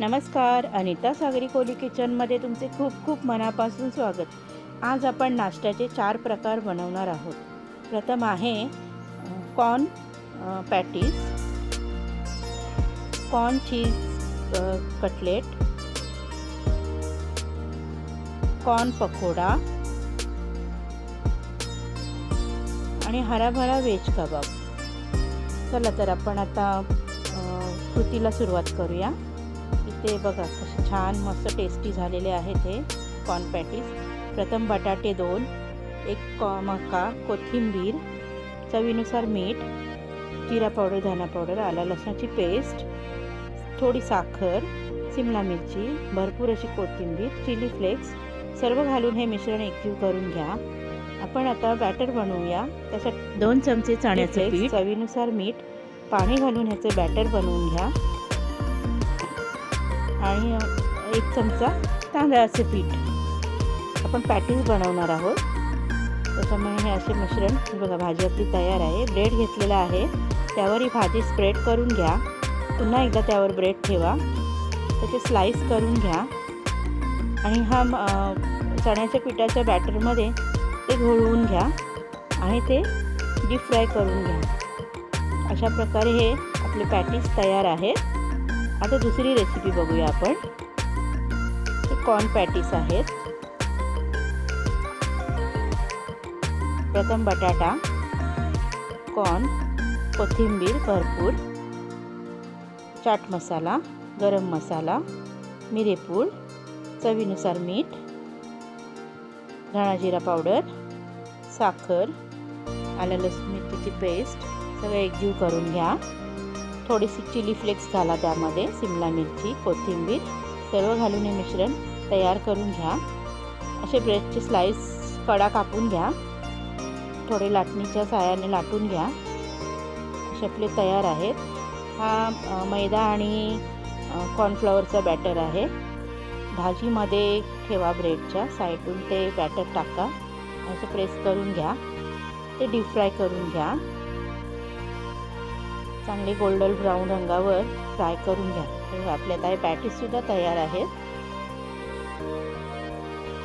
नमस्कार अनिता सागरी कोली किचनमध्ये तुमचे खूप खूप मनापासून स्वागत. आज आपण नाश्त्याचे चार प्रकार बनवणार आहोत. प्रथम आहे corn patties corn cheese cutlet corn pakora आणि हराभरा व्हेज कबाब. चला तर आपण आता कृतीला सुरुवात करूया. इथे बघा कसे छान मस्त टेस्टी झालेले आहेत हे कॉर्न पॅटीस प्रथम बटाटे दोन एक कॉ मका कोथिंबीर चवीनुसार मीठ जिरा पावडर धना पावडर आला लसणाची पेस्ट थोडी साखर सिमला मिरची भरपूर अशी कोथिंबीर चिली फ्लेक्स सर्व घालून हे मिश्रण एकजीव करून घ्या. आपण आता बॅटर बनवूया. त्यासाठी दोन चमचे चण्याचे पीठ. चवीनुसार मीठ पाणी घालून ह्याचे बॅटर बनवून घ्या. आणि एक चमचा तांदळाचे पीठ. आपण पॅटीज बनवणार आहोत. त्याच्यामुळे हे असे मिश्रण बघा भाजी आपली तयार आहे. ब्रेड घेतलेला आहे. त्यावर ही भाजी स्प्रेड करून घ्या. पुन्हा एकदा त्यावर ब्रेड ठेवा. त्याचे स्लाईस करून घ्या. आणि हा चण्याच्या पिठाच्या बॅटरमध्ये ते घोळवून घ्या आणि ते डीप फ्राय करून घ्या. अशा प्रकारे हे आपले पॅटीज तयार आहेत. आता दुसरी रेसिपी बघूया आपण. हे कॉर्न पॅटीस आहेत. प्रथम बटाटा कॉर्न कोथिंबीर भरपूर चाट मसाला गरम मसाला मिरेपूड चवीनुसार मीठ धणा जिरा पावडर साखर आलं लसूण मिरचीची पेस्ट सगळं एकजीव करून घ्या. थोडीशी चिली फ्लेक्स घाला त्यामध्ये सिमला मिरची कोथिंबीर सर्व घालून हे मिश्रण तयार करून घ्या. असे ब्रेडचे स्लाईस कडा कापून घ्या. थोडे लाटणीच्या साह्याने लाटून घ्या. असे आपले तयार आहेत. हा मैदा आणि कॉर्नफ्लॉवरचा बॅटर आहे. भाजीमध्ये ठेवा ब्रेडच्या साईडून ते बॅटर टाका. असं प्रेस करून घ्या. ते डीप फ्राय करून घ्या. चांगले गोल्डन ब्राऊन रंगावर फ्राय करून घ्या. तर आपल्या आता हे पॅटीससुद्धा तयार आहेत.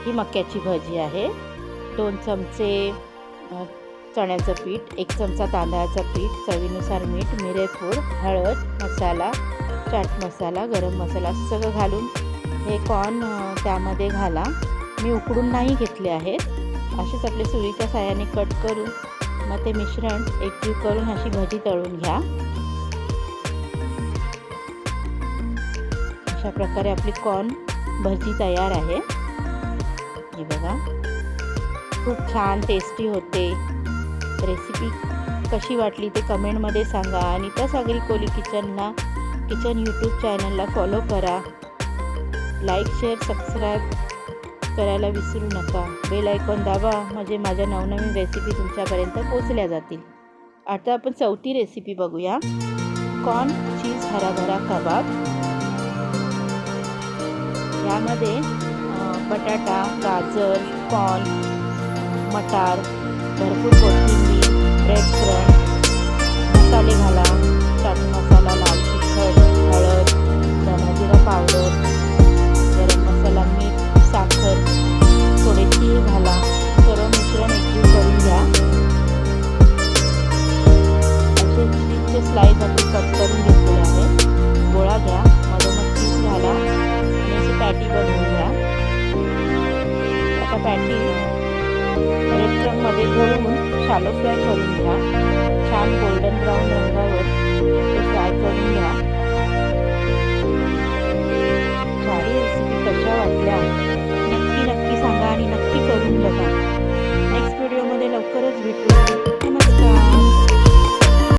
ही मक्याची भजी आहे. दोन चमचे चण्याचं पीठ एक चमचा तांदळाचं पीठ चवीनुसार मीठ मिरेपूड हळद मसाला चाट मसाला गरम मसाला सगळं घालून हे कॉर्न त्यामध्ये घाला. मी उकडून नाही घेतले आहेत. असेच आपले सुरीच्या साह्याने कट करून मग ते मिश्रण एकजीव करून अशी भजी तळून घ्या. अशा प्रकारे आपली कॉर्न भजी तयार आहे. हे बघा. खूप छान टेस्टी होते. रेसिपी कशी वाटली ते कमेंटमध्ये सांगा आणि त्या सागरी कोली किचनला किचन यूट्यूब चॅनलला फॉलो करा. लाईक शेअर सबस्क्राईब करायला विसरू नका. बेल आयकॉन दाबा म्हणजे माझ्या नवनवीन रेसिपी तुमच्यापर्यंत पोचल्या जातील. आता आपण चौथी रेसिपी बघूया. Corn cheese hara bhara kebab. यामध्ये बटाटा गाजर कॉर्न मटार भरपूर कोथिंबीर ब्रेड क्रंच मसाले घाला चाट मसाला लाल शालो फ्राय करून घ्या. छान गोल्डन ब्राऊन रंगावर फ्राय करून घ्या. चारी